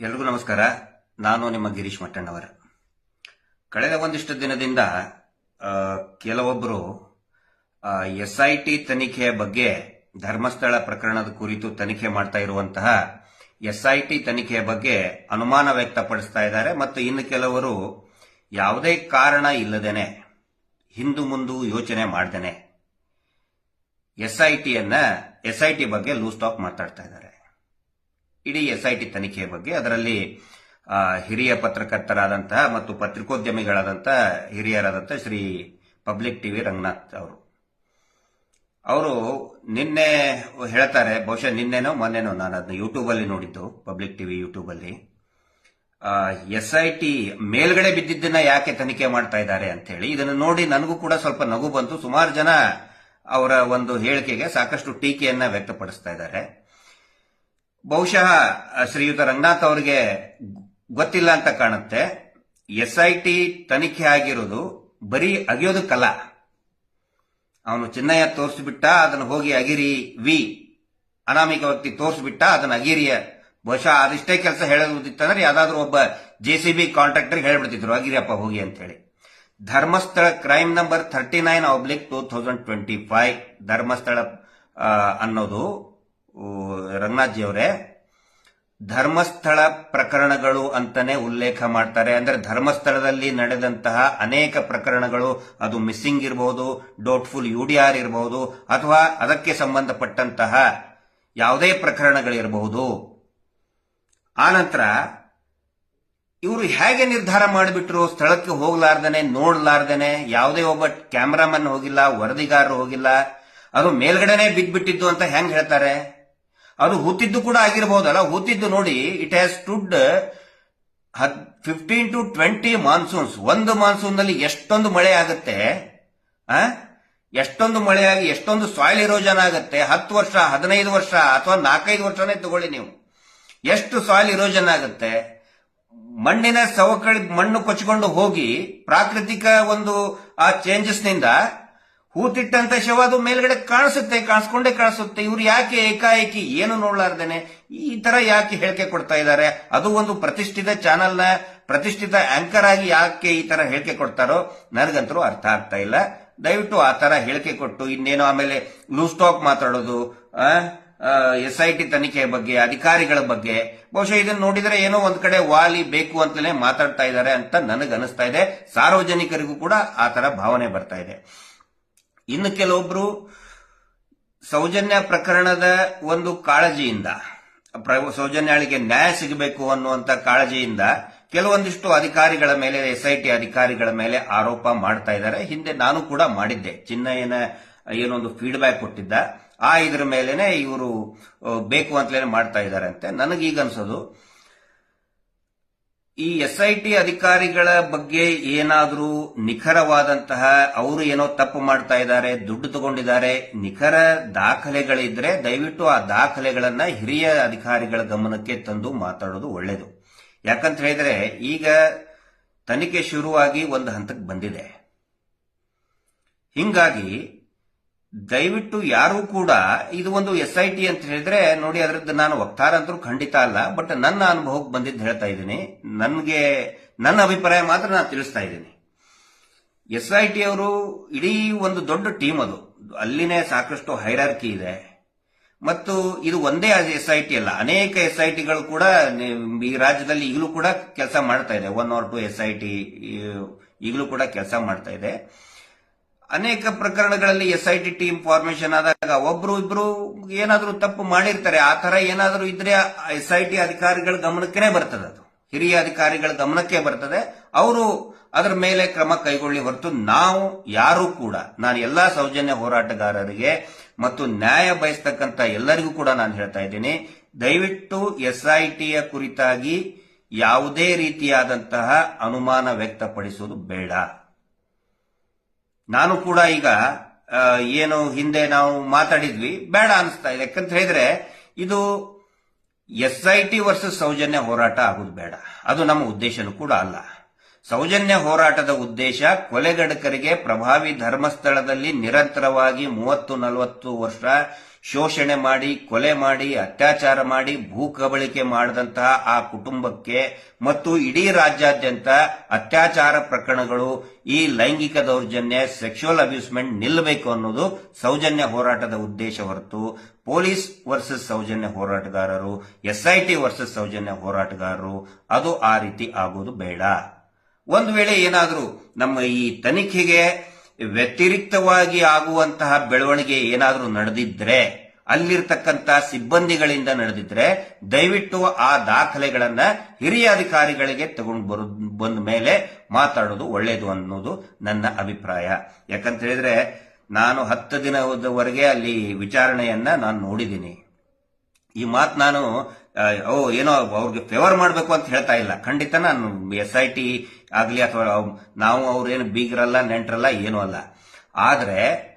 ಎಲ್ರಿಗೂ ನಮಸ್ಕಾರ. ನಾನು ನಿಮ್ಮ ಗಿರೀಶ್ ಮಟ್ಟಣ್ಣವರ. ಕಳೆದ ಒಂದಿಷ್ಟು ದಿನದಿಂದ ಕೆಲವೊಬ್ಬರು ಎಸ್ ಐ ಟಿ ತನಿಖೆಯ ಬಗ್ಗೆ ಧರ್ಮಸ್ಥಳ ಪ್ರಕರಣದ ಕುರಿತು ತನಿಖೆ ಮಾಡ್ತಾ ಇರುವಂತಹ ಎಸ್ ಐ ಟಿ ತನಿಖೆಯ ಬಗ್ಗೆ ಅನುಮಾನ ವ್ಯಕ್ತಪಡಿಸ್ತಾ ಇದ್ದಾರೆ. ಮತ್ತು ಇನ್ನು ಕೆಲವರು, ಯಾವುದೇ ಕಾರಣ ಇಲ್ಲದೇನೆ, ಹಿಂದು ಮುಂದು ಯೋಚನೆ ಮಾಡ್ದೇನೆ, ಎಸ್ ಐ ಟಿಯನ್ನ ಎಸ್ ಐ ಟಿ ಬಗ್ಗೆ ಲೂಸ್ ಟಾಕ್ ಮಾತಾಡ್ತಾ ಇದ್ದಾರೆ. ಇಡೀ ಎಸ್ ಐ ಟಿ ತನಿಖೆಯ ಬಗ್ಗೆ, ಅದರಲ್ಲಿ ಹಿರಿಯ ಪತ್ರಕರ್ತರಾದಂತಹ ಮತ್ತು ಪತ್ರಿಕೋದ್ಯಮಿಗಳಾದಂತಹ ಹಿರಿಯರಾದಂತಹ ಶ್ರೀ ಪಬ್ಲಿಕ್ ಟಿವಿ ರಂಗನಾಥ್ ಅವರು. ಅವರು ನಿನ್ನೆ ಹೇಳ್ತಾರೆ, ಬಹುಶಃ ನಿನ್ನೆನೋ ಮೊನ್ನೆನೋ, ನಾನು ಅದನ್ನ ಯೂಟ್ಯೂಬಲ್ಲಿ ನೋಡಿದ್ದು, ಪಬ್ಲಿಕ್ ಟಿವಿ ಯೂಟ್ಯೂಬ್ ಅಲ್ಲಿ ಎಸ್ ಐ ಟಿ ಮೇಲ್ಗಡೆ ಬಿದ್ದಿದ್ದನ್ನ ಯಾಕೆ ತನಿಖೆ ಮಾಡ್ತಾ ಇದ್ದಾರೆ ಅಂತ ಹೇಳಿ ಇದನ್ನು ನೋಡಿ ನನಗೂ ಕೂಡ ಸ್ವಲ್ಪ ನಗು ಬಂತು. ಸುಮಾರು ಜನ ಅವರ ಒಂದು ಹೇಳಿಕೆಗೆ ಸಾಕಷ್ಟು ಟೀಕೆಯನ್ನ ವ್ಯಕ್ತಪಡಿಸ್ತಾ ಇದ್ದಾರೆ. ಬಹುಶಃ ಶ್ರೀಯುತ ರಂಗನಾಥ್ ಅವರಿಗೆ ಗೊತ್ತಿಲ್ಲ ಅಂತ ಕಾಣುತ್ತೆ. ಎಸ್ ಐ ಟಿ ತನಿಖೆ ಆಗಿರೋದು ಬರೀ ಅಗಿಯೋದಕ್ಕಲ್ಲ. ಅವನು ಚಿನ್ನಯ್ಯ ತೋರಿಸ್ಬಿಟ್ಟ, ಅದನ್ನು ಹೋಗಿ ಅಗಿರಿ, ವಿ. ಅನಾಮಿಕ ವ್ಯಕ್ತಿ ತೋರಿಸ್ಬಿಟ್ಟ, ಅದನ್ನ ಅಗಿರಿಯ ಬಹುಶಃ ಅದಿಷ್ಟೇ ಕೆಲಸ ಹೇಳೋದಿತ್ತಂದ್ರೆ ಯಾವ್ದಾದ್ರು ಒಬ್ಬ ಜೆ ಸಿ ಬಿ ಕಾಂಟ್ರಾಕ್ಟರ್ ಹೇಳ್ಬಿಡ್ತಿದ್ರು, ಅಗಿರಿಯಪ್ಪ ಹೋಗಿ ಅಂತ ಹೇಳಿ Dharmasthala crime number thirty nine oblique two thousand twenty five, Dharmasthala ಅನ್ನೋದು ಊ, ರಂಗನಾಥ್ ಅವರೇ ಧರ್ಮಸ್ಥಳ ಪ್ರಕರಣಗಳು ಅಂತಾನೆ ಉಲ್ಲೇಖ ಮಾಡ್ತಾರೆ. ಅಂದ್ರೆ ಧರ್ಮಸ್ಥಳದಲ್ಲಿ ನಡೆದಂತಹ ಅನೇಕ ಪ್ರಕರಣಗಳು ಅದು ಮಿಸ್ಸಿಂಗ್ ಇರಬಹುದು ಡೌಟ್ಫುಲ್ ಆರ್ ಇರಬಹುದು ಅಥವಾ ಅದಕ್ಕೆ ಸಂಬಂಧಪಟ್ಟಂತಹ ಯಾವುದೇ ಪ್ರಕರಣಗಳಿರಬಹುದು ಆನಂತರ ಇವರು ಹೇಗೆ ನಿರ್ಧಾರ ಮಾಡಿಬಿಟ್ರು? ಸ್ಥಳಕ್ಕೆ ಹೋಗ್ಲಾರ್ದೇನೆ ನೋಡ್ಲಾರ್ದೇನೆ ಯಾವುದೇ ಒಬ್ಬ ಕ್ಯಾಮ್ರಾಮನ್ ಹೋಗಿಲ್ಲ ವರದಿಗಾರರು ಹೋಗಿಲ್ಲ ಅದು ಮೇಲ್ಗಡೆನೆ ಬಿದ್ದ್ಬಿಟ್ಟಿದ್ದು ಅಂತ ಹೆಂಗ್ ಹೇಳ್ತಾರೆ? ಅದು ಹೂತಿದ್ದು ಕೂಡ ಆಗಿರಬಹುದಲ್ಲ ಹೂತಿದ್ದು ನೋಡಿ it has stood fifteen to twenty monsoons ಒಂದು ಮಾನ್ಸೂನ್ನಲ್ಲಿ ಎಷ್ಟೊಂದು ಮಳೆ ಆಗುತ್ತೆ? ಎಷ್ಟೊಂದು ಮಳೆಯಾಗಿ ಎಷ್ಟೊಂದು ಸಾಯಿಲ್ ಇರೋಜನ್ ಆಗುತ್ತೆ? ಹತ್ತು ವರ್ಷ, ಹದಿನೈದು ವರ್ಷ, ಅಥವಾ ನಾಲ್ಕೈದು ವರ್ಷನೇ ತಗೊಳ್ಳಿ ನೀವು. ಎಷ್ಟು ಸಾಯಿಲ್ ಇರೋಜನ್ ಆಗುತ್ತೆ? ಮಣ್ಣಿನ ಸವಕಳಿ, ಮಣ್ಣು ಕೊಚ್ಚಿಕೊಂಡು ಹೋಗಿ, ಪ್ರಾಕೃತಿಕ ಒಂದು ಆ ಚೇಂಜಸ್ನಿಂದ ಹೂತಿಟ್ಟಂತ ಶವ ಅದು ಮೇಲ್ಗಡೆ ಕಾಣಿಸುತ್ತೆ ಕಾಣಿಸ್ಕೊಂಡೇ ಕಾಣಿಸುತ್ತೆ. ಇವ್ರು ಯಾಕೆ ಏಕಾಏಕಿ ಏನು ನೋಡ್ಲಾರ್ದೇನೆ? ಈ ತರ ಯಾಕೆ ಹೇಳಿಕೆ ಕೊಡ್ತಾ ಇದ್ದಾರೆ? ಅದು ಒಂದು ಪ್ರತಿಷ್ಠಿತ ಚಾನೆಲ್ನ, ಪ್ರತಿಷ್ಠಿತ ಆಂಕರ್ ಆಗಿ ಯಾಕೆ ಈ ತರ ಹೇಳಿಕೆ ಕೊಡ್ತಾರೋ ನನಗಂತರೂ ಅರ್ಥ ಆಗ್ತಾ ಇಲ್ಲ. ದಯವಿಟ್ಟು ಆ ತರ ಹೇಳಿಕೆ ಕೊಟ್ಟು, ಇನ್ನೇನು ಆಮೇಲೆ ಲೂಸ್ ಟಾಕ್ ಮಾತಾಡೋದು ಎಸ್ ಐ ಟಿ ತನಿಖೆ ಬಗ್ಗೆ, ಅಧಿಕಾರಿಗಳ ಬಗ್ಗೆ. ಬಹುಶಃ ಇದನ್ನ ನೋಡಿದ್ರೆ ಏನೋ ಒಂದ್ ಕಡೆ ವಾಲಿ ಬೇಕು ಅಂತಲೇ ಮಾತಾಡ್ತಾ ಇದ್ದಾರೆ ಅಂತ ನನಗೆ ಅನಿಸ್ತಾ ಇದೆ. ಸಾರ್ವಜನಿಕರಿಗೂ ಕೂಡ ಆ ತರ ಭಾವನೆ ಬರ್ತಾ ಇದೆ. ಇನ್ನು ಕೆಲವೊಬ್ರು ಸೌಜನ್ಯ ಪ್ರಕರಣದ ಒಂದು ಕಾಳಜಿಯಿಂದ ಸೌಜನ್ಯಾಳಿಗೆ ನ್ಯಾಯ ಸಿಗಬೇಕು ಅನ್ನುವಂತ ಕಾಳಜಿಯಿಂದ ಕೆಲವೊಂದಿಷ್ಟು ಅಧಿಕಾರಿಗಳ ಮೇಲೆ, ಎಸ್ಐಟಿ ಅಧಿಕಾರಿಗಳ ಮೇಲೆ ಆರೋಪ ಮಾಡ್ತಾ ಇದ್ದಾರೆ. ಹಿಂದೆ ನಾನು ಕೂಡ ಮಾಡಿದ್ದೆ. ಚಿನ್ನಯ್ಯನ ಏನೊಂದು ಫೀಡ್ಬ್ಯಾಕ್ ಕೊಟ್ಟಿದ್ದ. ಆ ಇದ್ರ ಮೇಲೆನೆ ಇವರು ಬೇಕು ಅಂತಲೇ ಮಾಡ್ತಾ ಇದ್ದಾರೆ ಅಂತೆ ನನಗೀಗ ಅನ್ಸೋದು ಈ ಎಸ್ ಐ ಟಿ ಅಧಿಕಾರಿಗಳ ಬಗ್ಗೆ ಏನಾದರೂ ನಿಖರವಾದಂತಹ ಅವರು ಏನೋ ತಪ್ಪು ಮಾಡ್ತಾ ಇದ್ದಾರೆ, ದುಡ್ಡು ತಗೊಂಡಿದ್ದಾರೆ, ನಿಖರ ದಾಖಲೆಗಳಿದ್ರೆ ದಯವಿಟ್ಟು ಆ ದಾಖಲೆಗಳನ್ನ ಹಿರಿಯ ಅಧಿಕಾರಿಗಳ ಗಮನಕ್ಕೆ ತಂದು ಮಾತಾಡೋದು ಒಳ್ಳೆಯದು ಯಾಕಂತ ಹೇಳಿದ್ರೆ ಈಗ ತನಿಖೆ ಶುರುವಾಗಿ ಒಂದು ಹಂತಕ್ಕೆ ಬಂದಿದೆ. ಹಿಂಗಾಗಿ ದಯವಿಟ್ಟು ಯಾರು ಕೂಡ ಇದು ಒಂದು ಎಸ್ ಐ ಟಿ ಅಂತ ಹೇಳಿದ್ರೆ ನೋಡಿ ಅದರದ್ದು ನಾನು ವಕ್ತಾರ ಅಂತೂ ಖಂಡಿತ ಅಲ್ಲ, ಬಟ್ ನನ್ನ ಅನುಭವಕ್ಕೆ ಬಂದಿದ್ದು ಹೇಳ್ತಾ ಇದ್ದೀನಿ. ನನಗೆ, ನನ್ನ ಅಭಿಪ್ರಾಯ ಮಾತ್ರ ನಾನು ತಿಳಿಸ್ತಾ ಇದ್ದೀನಿ. ಎಸ್ ಐ ಟಿ ಅವರು ಇಡೀ ಒಂದು ದೊಡ್ಡ ಟೀಮ್ ಅದು. ಅಲ್ಲಿನೇ ಸಾಕಷ್ಟು ಹೈರಾರ್ಕಿ ಇದೆ. ಮತ್ತು ಇದು ಒಂದೇ ಎಸ್ ಐ ಟಿ ಅಲ್ಲ. ಅನೇಕ ಎಸ್ ಐ ಟಿಗಳು ಕೂಡ ಈ ರಾಜ್ಯದಲ್ಲಿ ಈಗಲೂ ಕೂಡ ಕೆಲಸ ಮಾಡ್ತಾ ಇದೆ. One or two S I T ಈಗಲೂ ಕೂಡ ಕೆಲಸ ಮಾಡ್ತಾ ಇದೆ. ಅನೇಕ ಪ್ರಕರಣಗಳಲ್ಲಿ S I T team formation ಆದಾಗ ಒಬ್ರು ಇಬ್ರು ಏನಾದರೂ ತಪ್ಪು ಮಾಡಿರ್ತಾರೆ. ಆ ತರ ಏನಾದರೂ ಇದ್ರೆ ಎಸ್ ಐ ಟಿ ಅಧಿಕಾರಿಗಳ ಗಮನಕ್ಕೆ ಬರ್ತದೆ ಅದು. ಹಿರಿಯ ಅಧಿಕಾರಿಗಳ ಗಮನಕ್ಕೆ ಬರ್ತದೆ. ಅವರು ಅದರ ಮೇಲೆ ಕ್ರಮ ಕೈಗೊಳ್ಳಿ ಹೊರತು ನಾವು ಯಾರು ಕೂಡ, ನಾನು ಎಲ್ಲಾ ಸೌಜನ್ಯ ಹೋರಾಟಗಾರರಿಗೆ ಮತ್ತು ನ್ಯಾಯ ಬಯಸ್ತಕ್ಕಂಥ ಎಲ್ಲರಿಗೂ ಕೂಡ ನಾನು ಹೇಳ್ತಾ ಇದ್ದೀನಿ, ದಯವಿಟ್ಟು ಎಸ್ ಐ ಟಿಯ ಕುರಿತಾಗಿ ಯಾವುದೇ ರೀತಿಯಾದಂತಹ ಅನುಮಾನ ವ್ಯಕ್ತಪಡಿಸುವುದು ಬೇಡ. ನಾನು ಕೂಡ ಈಗ ಏನು ಹಿಂದೆ ನಾವು ಮಾತಾಡಿದ್ವಿ, ಬೇಡ ಅನಿಸ್ತಾ ಇದೆ. ಯಾಕಂತ ಹೇಳಿದ್ರೆ, ಇದು S I T versus Soujanya ಹೋರಾಟ ಆಗುದು ಬೇಡ. ಅದು ನಮ್ಮ ಉದ್ದೇಶನೂ ಕೂಡ ಅಲ್ಲ. ಸೌಜನ್ಯ ಹೋರಾಟದ ಉದ್ದೇಶ ಕೊಲೆಗಡಕರಿಗೆ ಪ್ರಭಾವಿ ಧರ್ಮಸ್ಥಳದಲ್ಲಿ ನಿರಂತರವಾಗಿ ಮೂವತ್ತು ನಲವತ್ತು ವರ್ಷ ಶೋಷಣೆ ಮಾಡಿ, ಕೊಲೆ ಮಾಡಿ, ಅತ್ಯಾಚಾರ ಮಾಡಿ, ಭೂ ಕಬಳಿಕೆ ಮಾಡಿದಂತಹ ಆ ಕುಟುಂಬಕ್ಕೆ ಮತ್ತು ಇಡೀ ರಾಜ್ಯಾದ್ಯಂತ ಅತ್ಯಾಚಾರ ಪ್ರಕರಣಗಳು ಈ ಲೈಂಗಿಕ ದೌರ್ಜನ್ಯ ಸೆಕ್ಷುವಲ್ ಅಬ್ಯೂಸ್ಮೆಂಟ್ ನಿಲ್ಲಬೇಕು ಅನ್ನೋದು ಸೌಜನ್ಯ ಹೋರಾಟದ ಉದ್ದೇಶ ಹೊರತು ಪೊಲೀಸ್ ವರ್ಸಸ್ ಸೌಜನ್ಯ ಹೋರಾಟಗಾರರು, ಎಸ್ಐಟಿ ವರ್ಸಸ್ ಸೌಜನ್ಯ ಹೋರಾಟಗಾರರು, ಅದು ಆ ರೀತಿ ಆಗೋದು ಬೇಡ. ಒಂದು ವೇಳೆ ಏನಾದರೂ ನಮ್ಮ ಈ ತನಿಖೆಗೆ ವ್ಯತಿರಿಕ್ತವಾಗಿ ಆಗುವಂತಹ ಬೆಳವಣಿಗೆ ಏನಾದರೂ ನಡೆದಿದ್ರೆ, ಅಲ್ಲಿರ್ತಕ್ಕಂಥ ಸಿಬ್ಬಂದಿಗಳಿಂದ ನಡೆದಿದ್ರೆ, ದಯವಿಟ್ಟು ಆ ದಾಖಲೆಗಳನ್ನ ಹಿರಿಯ ಅಧಿಕಾರಿಗಳಿಗೆ ತಗೊಂಡು ಬರು, ಬಂದ ಮೇಲೆ ಮಾತಾಡೋದು ಒಳ್ಳೆಯದು ಅನ್ನೋದು ನನ್ನ ಅಭಿಪ್ರಾಯ. ಯಾಕಂತ ಹೇಳಿದ್ರೆ, ನಾನು ಹತ್ತು ದಿನದವರೆಗೆ ಅಲ್ಲಿ ವಿಚಾರಣೆಯನ್ನ ನಾನು ನೋಡಿದ್ದೀನಿ. ಈ ಮಾತು ನಾನು ಓ, ಏನೋ ಅವ್ರಿಗೆ ಫೇವರ್ ಮಾಡಬೇಕು ಅಂತ ಹೇಳ್ತಾ ಇಲ್ಲ. ಖಂಡಿತ ನಾನು ಎಸ್ ಐ ಟಿ ಆಗ್ಲಿ ಅಥವಾ ನಾವು ಅವ್ರೇನು ಬೀಗರಲ್ಲ, ನೆಂಟರಲ್ಲ, ಏನೂ ಅಲ್ಲ. ಆದರೆ,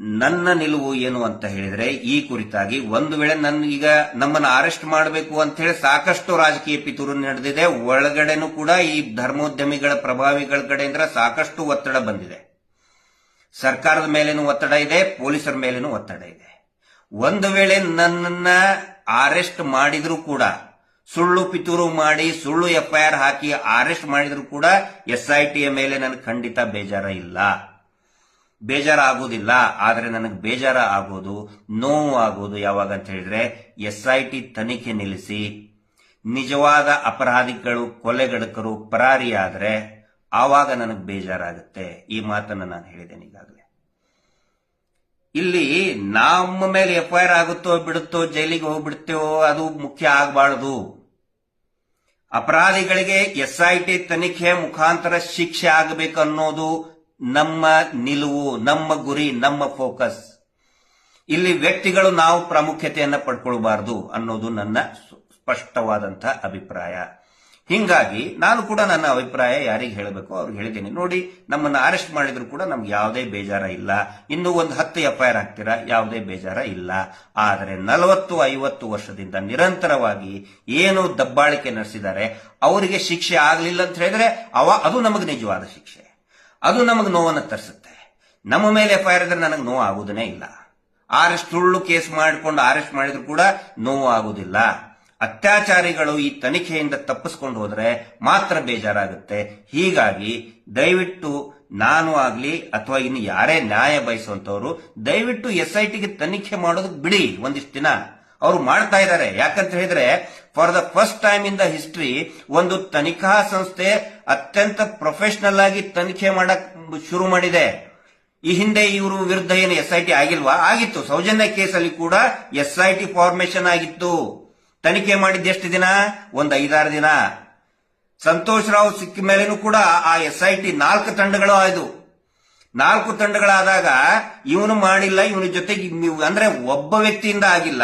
ನನ್ನ ನಿಲುವು ಏನು ಅಂತ ಹೇಳಿದ್ರೆ, ಈ ಕುರಿತಾಗಿ ಒಂದು ವೇಳೆ ನನ್ನ ಈಗ ನಮ್ಮನ್ನ ಅರೆಸ್ಟ್ ಮಾಡಬೇಕು ಅಂತ ಹೇಳಿ ಸಾಕಷ್ಟು ರಾಜಕೀಯ ಪಿತೂರು ನಡೆದಿದೆ. ಒಳಗಡೆನೂ ಕೂಡ ಈ ಧರ್ಮೋದ್ಯಮಿಗಳ ಪ್ರಭಾವಿಗಳ ಕಡೆಯಿಂದ ಸಾಕಷ್ಟು ಒತ್ತಡ ಬಂದಿದೆ. ಸರ್ಕಾರದ ಮೇಲೇನು ಒತ್ತಡ ಇದೆ, ಪೊಲೀಸರ ಮೇಲೇನು ಒತ್ತಡ ಇದೆ. ಒಂದು ವೇಳೆ ನನ್ನನ್ನ ಅರೆಸ್ಟ್ ಮಾಡಿದ್ರು ಕೂಡ ಸುಳ್ಳು ಪಿತೂರು ಮಾಡಿ, ಸುಳ್ಳು ಎಫ್ಐಆರ್ ಹಾಕಿ ಅರೆಸ್ಟ್ ಮಾಡಿದ್ರು ಕೂಡ ಎಸ್ಐಟಿಯ ಮೇಲೆ ನನಗೆ ಖಂಡಿತ ಬೇಜಾರ ಇಲ್ಲ. ಬೇಜಾರ ಆಗೋದಿಲ್ಲ, ಆದರೆ ನನಗೆ ಬೇಜಾರ ಆಗೋದು, ನೋವು ಆಗೋದು ಯಾವಾಗ ಅಂತ ಹೇಳಿದ್ರೆ ಎಸ್ಐಟಿ ತನಿಖೆ ನಿಲ್ಲಿಸಿ. ನಿಜವಾದ ಅಪರಾಧಿಗಳು ಕೊಲೆಗಡಕರು ಪರಾರಿಯಾದ್ರೆ ಆವಾಗ ನನಗೆ ಬೇಜಾರಾಗುತ್ತೆ ಈ ಮಾತನ್ನ ನಾನು ಹೇಳಿದ್ದೇನೆ ಈಗಾಗಲೇ. ಇಲ್ಲಿ ನಮ್ಮ ಮೇಲೆ ಎಫ್ಐಆರ್ ಆಗುತ್ತೋ ಬಿಡುತ್ತೋ ಜೈಲಿಗೆ ಹೋಗ್ಬಿಡ್ತೇವೋ ಅದು ಮುಖ್ಯ ಆಗಬಾರದು. ಅಪರಾಧಿಗಳಿಗೆ ಎಸ್ಐಟಿ ತನಿಖೆ ಮುಖಾಂತರ ಶಿಕ್ಷೆ ಆಗಬೇಕು ಅನ್ನೋದು ನಮ್ಮ ನಿಲುವು, ನಮ್ಮ ಗುರಿ, ನಮ್ಮ ಫೋಕಸ್. ಇಲ್ಲಿ ವ್ಯಕ್ತಿಗಳು ನಾವು ಪ್ರಾಮುಖ್ಯತೆಯನ್ನು ಪಡ್ಕೊಳ್ಬಾರ್ದು ಅನ್ನೋದು ನನ್ನ ಸ್ಪ- ಸ್ಪಷ್ಟವಾದಂತಹ ಅಭಿಪ್ರಾಯ. ಹಿಂಗಾಗಿ ನಾನು ಕೂಡ ನನ್ನ ಅಭಿಪ್ರಾಯ ಯಾರಿಗೆ ಹೇಳಬೇಕು ಅವ್ರಿಗೆ ಹೇಳಿದ್ದೀನಿ. ನೋಡಿ, ನಮ್ಮನ್ನ ಅರೆಸ್ಟ್ ಮಾಡಿದ್ರು ಕೂಡ ನಮ್ಗೆ ಯಾವುದೇ ಬೇಜಾರ ಇಲ್ಲ. ಇನ್ನು ಒಂದು ಹತ್ತು ಎಫ್ಐಆರ್ ಹಾಕ್ತೀರಾ? ಯಾವುದೇ ಬೇಜಾರ ಇಲ್ಲ. ಆದರೆ ನಲವತ್ತು, ಐವತ್ತು ವರ್ಷದಿಂದ ನಿರಂತರವಾಗಿ ಏನು ದಬ್ಬಾಳಿಕೆ ನಡೆಸಿದ್ದಾರೆ, ಅವರಿಗೆ ಶಿಕ್ಷೆ ಆಗಲಿಲ್ಲ ಅಂತ ಹೇಳಿದ್ರೆ ಅವ, ಅದು ನಮಗೆ ನಿಜವಾದ ಶಿಕ್ಷೆ. ಅದು ನಮಗೆ ನೋವನ್ನು ತರಿಸುತ್ತೆ. ನಮ್ಮ ಮೇಲೆ ಎಫ್ಐಆರ್ ಇದ್ರೆ ನನಗೆ ನೋವು ಆಗುವುದನೇ ಇಲ್ಲ. ಅರೆಸ್ಟ್ ಸುಳ್ಳು ಕೇಸ್ ಮಾಡಿಕೊಂಡು ಅರೆಸ್ಟ್ ಮಾಡಿದ್ರು ಕೂಡ ನೋವು ಆಗುವುದಿಲ್ಲ. ಅತ್ಯಾಚಾರಿಗಳು ಈ ತನಿಖೆಯಿಂದ ತಪ್ಪಿಸ್ಕೊಂಡು ಹೋದ್ರೆ ಮಾತ್ರ ಬೇಜಾರಾಗುತ್ತೆ. ಹೀಗಾಗಿ ದಯವಿಟ್ಟು ನಾನು ಆಗ್ಲಿ ಅಥವಾ ಇನ್ನು ಯಾರೇ ನ್ಯಾಯ ಬಯಸುವಂತವರು ದಯವಿಟ್ಟು ಎಸ್ ಐ ಟಿಗೆ ತನಿಖೆ ಮಾಡೋದಕ್ಕೆ ಬಿಡಿ ಒಂದಿಷ್ಟು ದಿನ. ಅವರು ಮಾಡ್ತಾ ಇದ್ದಾರೆ ಯಾಕಂತ ಹೇಳಿದ್ರೆ for the first time in the history ಒಂದು ತನಿಖಾ ಸಂಸ್ಥೆ ಅತ್ಯಂತ ಪ್ರೊಫೆಷನಲ್ ಆಗಿ ತನಿಖೆ ಮಾಡಕ್ ಶುರು ಮಾಡಿದೆ. ಈ ಹಿಂದೆ ಇವರು ವಿರುದ್ಧ ಏನು ಎಸ್ ಐ ಟಿ ಆಗಿಲ್ವಾ? ಆಗಿತ್ತು. ಸೌಜನ್ಯ ಕೇಸಲ್ಲಿ ಕೂಡ ಎಸ್ ಐ ಟಿ ಫಾರ್ಮೇಶನ್ ಆಗಿತ್ತು. ತನಿಖೆ ಮಾಡಿದ್ದು ಎಷ್ಟು ದಿನ? ಒಂದು ಐದಾರು ದಿನ. ಸಂತೋಷ್ ರಾವ್ ಸಿಕ್ಕ ಮೇಲೆನೂ ಕೂಡ ಆ ಎಸ್ ಐ ಟಿ ನಾಲ್ಕು ತಂಡಗಳು ಆಯ್ದು. ನಾಲ್ಕು ತಂಡಗಳಾದಾಗ ಇವನು ಮಾಡಿಲ್ಲ, ಇವನ ಜೊತೆಗೆ ನೀವು ಅಂದ್ರೆ ಒಬ್ಬ ವ್ಯಕ್ತಿಯಿಂದ ಆಗಿಲ್ಲ.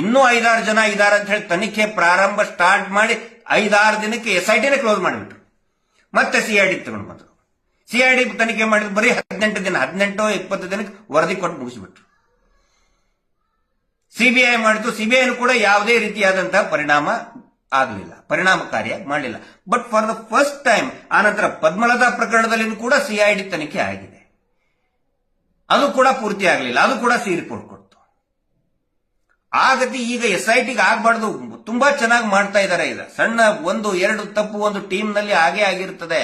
ಇನ್ನೂ ಐದಾರು ಜನ ಇದಾರೆ ಅಂತ ಹೇಳಿ ತನಿಖೆ ಪ್ರಾರಂಭ ಸ್ಟಾರ್ಟ್ ಮಾಡಿ ಐದಾರು ದಿನಕ್ಕೆ ಎಸ್ ಐ ಟಿನೇ ಕ್ಲೋಸ್ ಮಾಡಿಬಿಟ್ರು ಮತ್ತೆ ಡಿ ತಗೊಂಡು ಬಂದ್ರು. ಡಿ ತನಿಖೆ ಮಾಡಿದ್ರು ಬರೀ ಹದಿನೆಂಟು ದಿನ, ಹದಿನೆಂಟು ಇಪ್ಪತ್ತು ದಿನಕ್ಕೆ ವರದಿ ಕೊಟ್ಟು ಮುಗಿಸ್ಬಿಟ್ರು. ಸಿಬಿಐ ಮಾಡಿತು ಸಿಬಿಐ ಕೂಡ ಯಾವುದೇ ರೀತಿಯಾದಂತಹ ಪರಿಣಾಮ ಆಗಲಿಲ್ಲ ಪರಿಣಾಮಕಾರಿಯಾಗಿ ಮಾಡಲಿಲ್ಲ. But for the first time ಆನಂತರ ಪದ್ಮಲತಾ ಪ್ರಕರಣದಲ್ಲಿ ಕೂಡ ಸಿಐಡಿ ತನಿಖೆ ಆಗಿದೆ. ಅದು ಕೂಡ ಪೂರ್ತಿ ಆಗಲಿಲ್ಲ, ಅದು ಕೂಡ ಸಿ ರಿಪೋರ್ಟ್ ಕೊಡ್ತು. ಆ ಈಗ ಎಸ್ ಐ ಟಿಗೆ ಆಗಬಾರ್ದು, ತುಂಬಾ ಚೆನ್ನಾಗಿ ಮಾಡ್ತಾ ಇದ್ದಾರೆ ಈಗ. ಸಣ್ಣ ಒಂದು, ಎರಡು ತಪ್ಪು ಒಂದು ಟೀಮ್ನಲ್ಲಿ ಹಾಗೆ ಆಗಿರ್ತದೆ.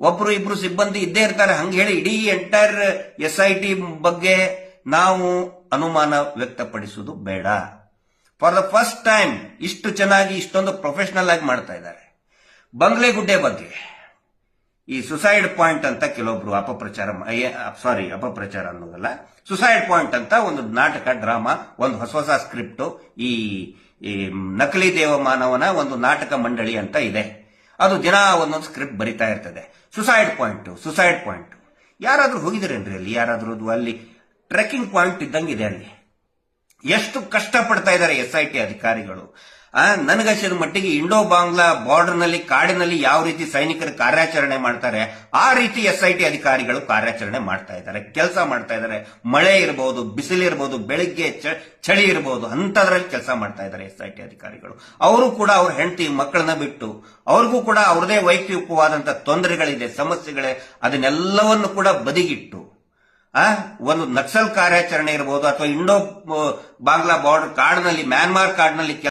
ಒಬ್ರು ಇಬ್ರು ಸಿಬ್ಬಂದಿ ಇದ್ದೇ ಇರ್ತಾರೆ. ಹಂಗೆ ಹೇಳಿ ಇಡೀ ಎಂಟೈರ್ ಎಸ್ ಐ ಟಿ ಬಗ್ಗೆ ನಾವು ಅನುಮಾನ ವ್ಯಕ್ತಪಡಿಸುವುದು ಬೇಡ. ಫಾರ್ ದ ಫಸ್ಟ್ ಟೈಮ್ ಇಷ್ಟು ಚೆನ್ನಾಗಿ ಇಷ್ಟೊಂದು ಪ್ರೊಫೆಷನಲ್ ಆಗಿ ಮಾಡ್ತಾ ಇದ್ದಾರೆ. ಬಂಗ್ಲೆಗುಡ್ಡೆ ಬಗ್ಗೆ. ಈ ಸುಸೈಡ್ ಪಾಯಿಂಟ್ ಅಂತ ಕೆಲವೊಬ್ರು ಅಪಪ್ರಚಾರ ಸಾರಿ ಅಪಪ್ರಚಾರ ಅನ್ನೋದಲ್ಲ. ಸುಸೈಡ್ ಪಾಯಿಂಟ್ ಅಂತ ಒಂದು ನಾಟಕ, ಡ್ರಾಮಾ, ಒಂದು ಹೊಸ ಹೊಸ ಸ್ಕ್ರಿಪ್ಟ್ ಈ ನಕಲಿ ದೇವಮಾನವನ ಒಂದು ನಾಟಕ ಮಂಡಳಿ ಅಂತ ಇದೆ. ಅದು ದಿನ ಒಂದೊಂದು ಸ್ಕ್ರಿಪ್ಟ್ ಬರಿತಾ ಇರ್ತದೆ. ಸುಸೈಡ್ ಪಾಯಿಂಟ್ ಸುಸೈಡ್ ಪಾಯಿಂಟ್ ಯಾರಾದ್ರೂ ಹೋಗಿದ್ರೇನ್ರಿ ಅಲ್ಲಿ? ಯಾರಾದ್ರೂ ಅಲ್ಲಿ ಟ್ರೆಕ್ಕಿಂಗ್ ಪಾಯಿಂಟ್ ಇದೆ ಅಲ್ಲಿ. ಎಷ್ಟು ಕಷ್ಟ ಪಡ್ತಾ ಇದ್ದಾರೆ ಎಸ್ ಐ ಟಿ ಅಧಿಕಾರಿಗಳು. ಆ ನನಗನ್ಸಿದ ಮಟ್ಟಿಗೆ ಇಂಡೋ ಬಾಂಗ್ಲಾ ಬಾರ್ಡರ್ನಲ್ಲಿ ಕಾಡಿನಲ್ಲಿ ಯಾವ ರೀತಿ ಸೈನಿಕರು ಕಾರ್ಯಾಚರಣೆ ಮಾಡ್ತಾರೆ, ಆ ರೀತಿ ಎಸ್ ಐ ಟಿ ಅಧಿಕಾರಿಗಳು ಕಾರ್ಯಾಚರಣೆ ಮಾಡ್ತಾ ಇದ್ದಾರೆ. ಕೆಲಸ ಮಾಡ್ತಾ ಇದ್ದಾರೆ. ಮಳೆ ಇರಬಹುದು ಬಿಸಿಲಿರಬಹುದು ಬೆಳಿಗ್ಗೆ ಚಳಿ ಇರಬಹುದು ಅಂತದ್ರಲ್ಲಿ ಕೆಲಸ ಮಾಡ್ತಾ ಇದ್ದಾರೆ ಎಸ್ ಐ ಟಿ ಅಧಿಕಾರಿಗಳು. ಅವರು ಕೂಡ ಅವ್ರ ಹೆಂಡತಿ ಮಕ್ಕಳನ್ನ ಬಿಟ್ಟು, ಅವ್ರಿಗೂ ಕೂಡ ಅವ್ರದೇ ವೈಯಕ್ತಿಕವಾದಂತಹ ತೊಂದರೆಗಳಿದೆ, ಸಮಸ್ಯೆಗಳೇ, ಅದನ್ನೆಲ್ಲವನ್ನು ಕೂಡ ಬದಿಗಿಟ್ಟು ಆ? ಒಂದು ನಕ್ಸಲ್ ಕಾರ್ಯಾಚರಣೆ ಇರಬಹುದು ಅಥವಾ ಇಂಡೋ ಬಾಂಗ್ಲಾ ಬಾರ್ಡರ್ ಕಾರ್ಡ್ನಲ್ಲಿ ಮ್ಯಾನ್ಮಾರ್ ಕಾಡ್ನಲ್ಲಿ